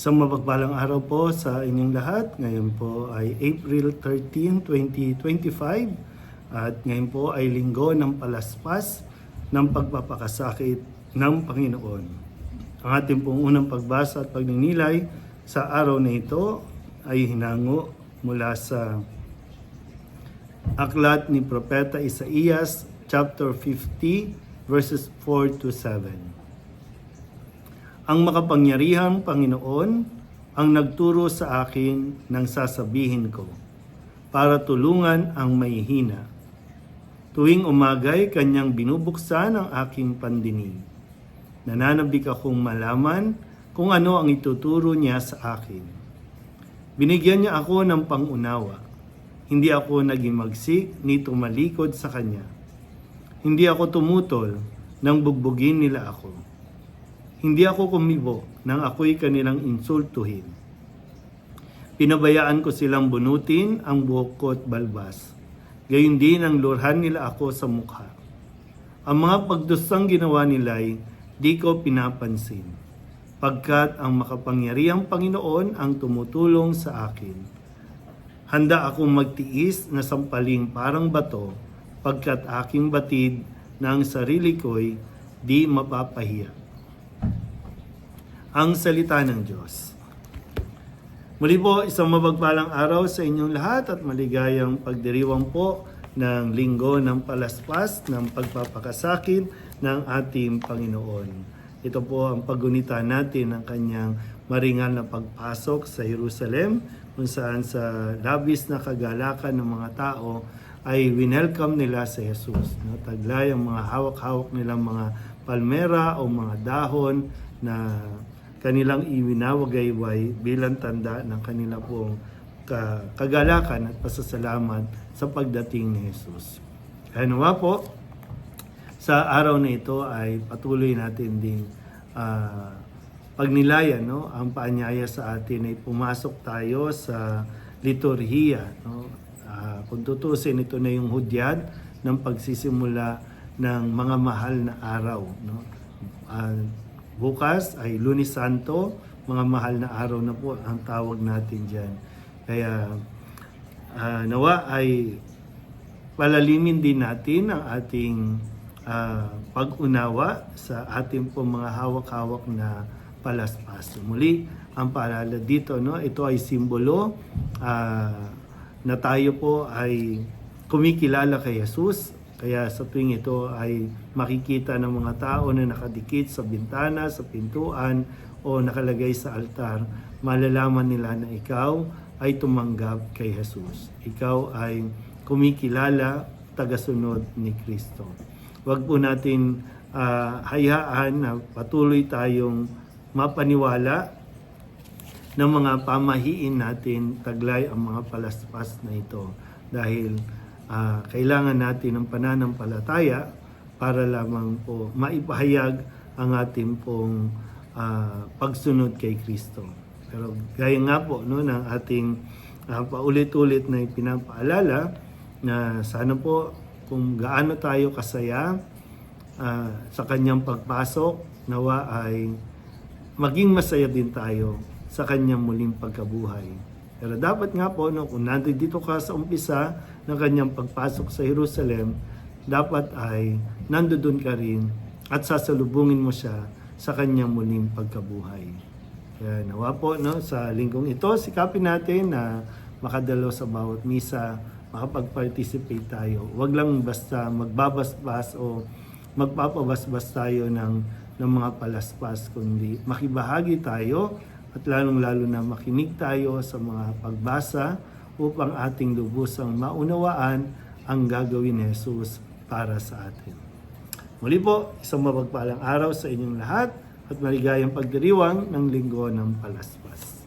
Isang mapagpalang araw po sa inyong lahat. Ngayon po ay April 13, 2025 at ngayon po ay linggo ng palaspas ng pagpapakasakit ng Panginoon. Ang ating pong unang pagbasa at pagninilay sa araw na ito ay hinango mula sa aklat ni Propeta Isaías chapter 50 verses 4 to 7. Ang makapangyarihang Panginoon ang nagturo sa akin ng sasabihin ko para tulungan ang mahihina. Tuwing umagay kanyang binubuksan ang aking pandinig. Nananabik akong malaman kung ano ang ituturo niya sa akin. Binigyan niya ako ng pangunawa. Hindi ako naging magsik ni tumalikod sa kanya. Hindi ako tumutol nang bugbugin nila ako. Hindi ako kumibo nang ako'y kanilang insultuhin. Pinabayaan ko silang bunutin ang buhok ko at balbas. Gayun din ang lurhan nila ako sa mukha. Ang mga pagdustang ginawa nila'y di ko pinapansin. Pagkat ang makapangyarihang Panginoon ang tumutulong sa akin. Handa akong magtiis na sampaling parang bato pagkat aking batid ng sarili ko'y di mapapahiya ang salita ng Diyos. Muli po, isang mabagpalang araw sa inyong lahat at maligayang pagdiriwang po ng linggo ng palaspas ng pagpapakasakit ng ating Panginoon. Ito po ang pagunita natin ng kanyang maringal na pagpasok sa Jerusalem kung saan sa labis na kagalakan ng mga tao ay winelcome nila si Jesus. No? Taglay ang mga hawak-hawak nilang mga palmera o mga dahon na kanilang iwinawagayway bilang tanda ng kanila pong ka- kagalakan at pasasalamat sa pagdating ni Jesus. Kaya nawa po, sa araw na ito ay patuloy natin ding ah, pagnilayan no? Ang paanyaya sa atin ay pumasok tayo sa liturhiya no? Ah, kung tutusin ito na yung hudyat ng pagsisimula ng mga mahal na araw no? Ah, bukas ay Lunes Santo mga mahal na araw na po ang tawag natin diyan kaya ah, nawa ay palalimin din natin ang ating ah, pag-unawa sa ating po mga hawak-hawak na palaspas. Muli, ang paalala dito, no, ito ay simbolo ah, na tayo po ay kumikilala kay Jesus. Kaya sa tuwing ito ay makikita ng mga tao na nakadikit sa bintana, sa pintuan o nakalagay sa altar, malalaman nila na ikaw ay tumanggap kay Jesus. Ikaw ay kumikilala, tagasunod ni Kristo. Huwag po natin ah, hayaan na patuloy tayong mapaniwala ng mga pamahiin natin taglay ang mga palaspas na ito dahil ah, kailangan natin ng pananampalataya para lamang po maipahayag ang ating pong ah, pagsunod kay Kristo. Pero gaya nga po no, ng ating ah, paulit-ulit na pinapaalala na sana po kung gaano tayo kasaya ah, sa kanyang pagpasok, nawa ay maging masaya din tayo sa kanyang muling pagkabuhay. Pero dapat nga po, no, kung nandito ka sa umpisa ng kanyang pagpasok sa Jerusalem, dapat ay nandoon ka rin at sasalubungin mo siya sa kanyang muling pagkabuhay. Kaya nawa po, no, sa linggong ito, sikapin natin na makadalo sa bawat misa, makapag-participate tayo. Huwag lang basta magbabasbas o magpapabasbas tayo ng, ng mga palaspas, kundi makibahagi tayo at lalong-lalo na makinig tayo sa mga pagbasa upang ating lubusang maunawaan ang gagawin ni Jesus para sa atin. Muli po, isang mapagpalang araw sa inyong lahat at maligayang pagdiriwang ng linggo ng palaspas.